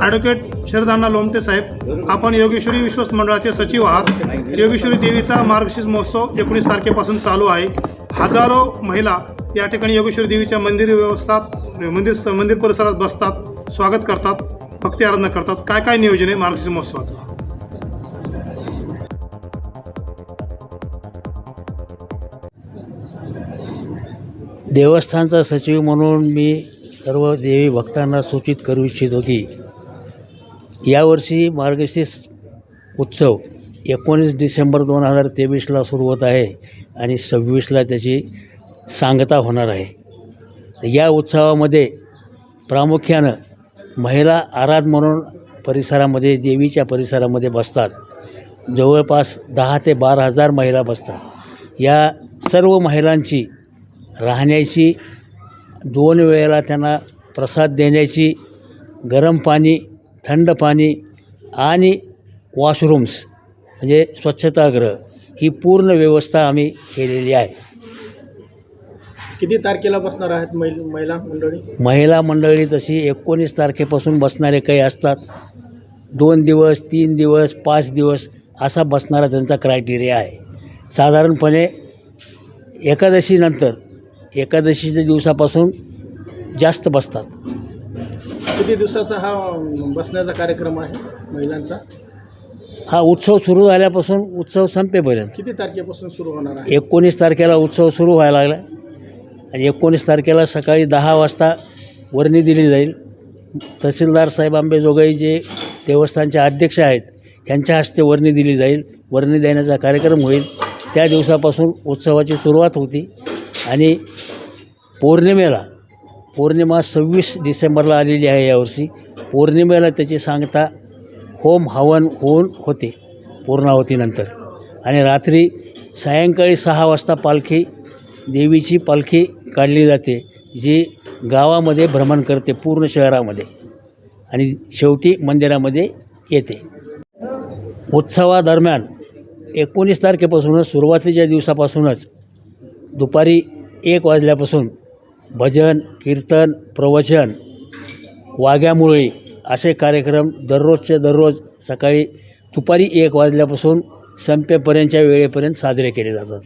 Advocate शरदांना Lomte साहेब आपण योगेश्वरी विश्वस्त मंडळाचे सचिव आहात. योगेश्वरी देवीचा मार्गशीर्ष महोत्सव एकोणीस तारखेपासून चालू आहे. हजारो महिला या ठिकाणी योगेश्वरी देवीच्या मंदिर व्यवस्थात मंदिर मंदिर परिसरात बसतात स्वागत करतात भक्ती आराधना करतात. काय काय नियोजन आहे मार्गशीर्ष महोत्सवाचं? देवस्थानचा सचिव म्हणून मी सर्व देवी भक्तांना सूचित करू इच्छितो की यावर्षी मार्गशीर्ष उत्सव एकोणीस डिसेंबर दोन हजार तेवीसला सुरू होत आहे आणि सव्वीसला त्याची सांगता होणार आहे. या उत्सवामध्ये प्रामुख्यानं महिला आराध म्हणून परिसरामध्ये देवीच्या परिसरामध्ये बसतात. जवळपास दहा ते बारा हजार महिला बसतात. या सर्व महिलांची राहण्याची दोन वेळेला त्यांना प्रसाद देण्याची गरम पाणी थंड पाणी आणि वॉशरूम्स म्हणजे स्वच्छतागृह ही पूर्ण व्यवस्था आम्ही केलेली आहे. किती तारखेला बसणार आहेत महिल महिला मंडळी? महिला मंडळी तशी एकोणीस तारखेपासून बसणारे काही असतात. दोन दिवस तीन दिवस पाच दिवस असा बसणारा त्यांचा क्रायटेरिया आहे. साधारणपणे एकादशीनंतर एकादशीच्या दिवसापासून जास्त बसतात. किती दिवसाचा हा बसण्याचा कार्यक्रम आहे महिलांचा? हा उत्सव सुरू झाल्यापासून उत्सव संपेपर्यंत. किती तारखेपासून सुरू होणार आहे? एकोणीस तारखेला उत्सव सुरू व्हायला लागला आणि एकोणीस तारखेला सकाळी दहा वाजता वर्णी दिली जाईल. तहसीलदार साहेब आंबेजोगाई जे देवस्थानचे अध्यक्ष आहेत यांच्या हस्ते वर्णी दिली जाईल. वर्णी देण्याचा कार्यक्रम होईल. त्या दिवसापासून उत्सवाची सुरुवात होती आणि पौर्णिमेला पौर्णिमा सव्वीस डिसेंबरला आलेली आहे यावर्षी. पौर्णिमेला त्याची सांगता होम हवन होऊन होते पूर्णावतीनंतर आणि रात्री सायंकाळी सहा वाजता पालखी देवीची पालखी काढली जाते जी गावामध्ये भ्रमण करते पूर्ण शहरामध्ये. आणि शेवटी मंदिरामध्ये येते. उत्सवादरम्यान एकोणीस तारखेपासूनच सुरुवातीच्या दिवसापासूनच दुपारी एक वाजल्यापासून भजन कीर्तन प्रवचन वाघ्यामुरळी असे कार्यक्रम दररोजचे दररोज सकाळी दुपारी एक वाजल्यापासून संपेपर्यंतच्या वेळेपर्यंत साजरे केले जातात.